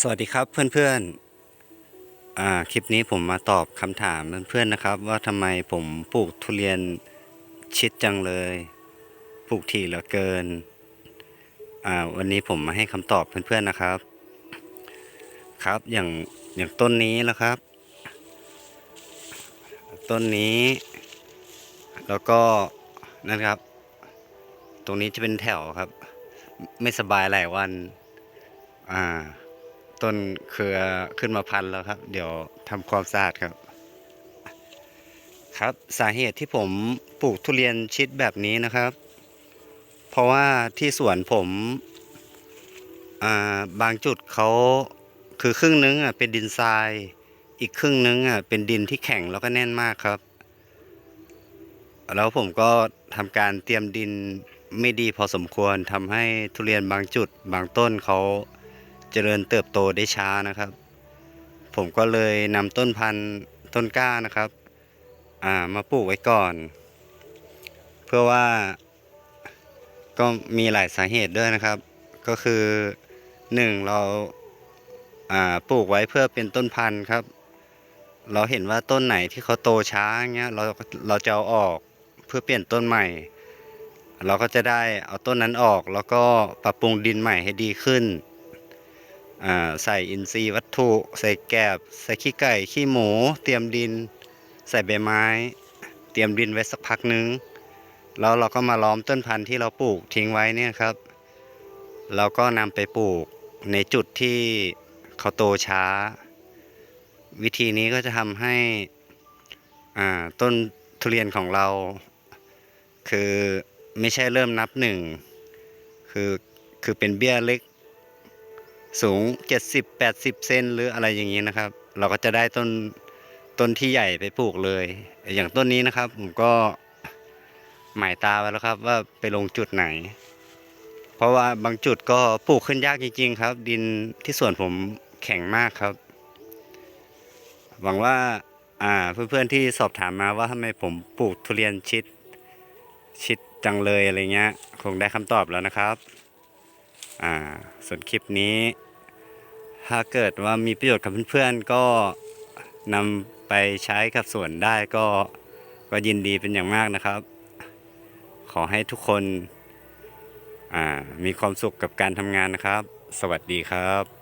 สวัสดีครับเพื่อนๆอ่าคลิปนี้ผมมาตอบคำถามเพื่อนๆนะครับ ว่าทำไมผมปลูกทุเรียนชิดจังเลย ปลูกถี่เหลือเกินอ่าวันนี้ผมมาให้คำตอบเพื่อนๆนะครับ ครับอย่างอย่างต้นนี้แล้วครับ ต้นนี้ แล้วก็นั่นครับ ตรงนี้จะเป็นแถวครับ ไม่สบายหลายวัน อ่า ต้นเครือขึ้นมาพันแล้วครับ เดี๋ยวทำความสะอาดครับ ครับสาเหตุที่ผมปลูกทุเรียนชิดแบบนี้นะครับ เพราะว่าที่สวนผมอ่าบางจุดเขาคือครึ่งนึงอะเป็นดินทราย อีกครึ่งนึงอะเป็นดินที่แข็งแล้วก็แน่นมากครับ แล้วผมก็ทำการเตรียมดินไม่ดีพอสมควรทำให้ทุเรียนบางจุดบางต้นเขา เจริญเติบโตได้ช้านะครับ ผมก็เลยนำต้นพันธุ์ต้นกล้านะครับามาปลูกไว้ก่อน เพื่อว่าก็มีหลายสาเหตุด้วยนะครับ ก็คือหนึ่งเราาปลูกไว้เพื่อเป็นต้นพันธุ์ครับ เราเห็นว่าต้นไหนที่เขาโตช้าเงี้ยเราเราจะเอาออกเพื่อเปลี่ยนต้นใหม่ เราก็จะได้เอาต้นนั้นออกแล้วก็ปรับปรุงดินใหม่ให้ดีขึ้น ใส่อินทรีย์วัตถุ ใส่แกบใส่ขี้ไก่ขี้หมู เตรียมดิน ใส่ใบไม้ เตรียมดินไว้สักพักนึง แล้วเราก็มาล้อมต้นพันธุ์ที่เราปลูกทิ้งไว้เนี่ยครับเราก็นำไปปลูกในจุดที่เขาโตช้า วิธีนี้ก็จะทำให้อ่าต้นทุเรียนของเรา คือไม่ใช่เริ่มนับหนึ่งคือคือเป็นเบี้ยเล็ก สูง 70 80 เซนหรืออะไรอย่างนี้นะครับ เราก็จะได้ต้นต้นที่ใหญ่ไปปลูกเลย อย่างต้นนี้นะครับ ผมก็หมายตาไว้แล้วครับว่าไปลงจุดไหน เพราะว่าบางจุดก็ปลูกขึ้นยากจริง ๆ ครับ ดินที่สวนผมแข็งมากครับ หวังว่าอ่าเพื่อนๆที่สอบถามมาว่าทำไมผมปลูกทุเรียนชิด ชิดจังเลยอะไรเงี้ย คงได้คำตอบแล้วนะครับ อ่าส่วนคลิปนี้ ถ้าเกิดว่ามีประโยชน์กับเพื่อนๆก็นำไปใช้กับส่วนได้ก็ก็ยินดีเป็นอย่างมากนะครับ ขอให้ทุกคนมีความสุขกับการทำงานนะครับ สวัสดีครับ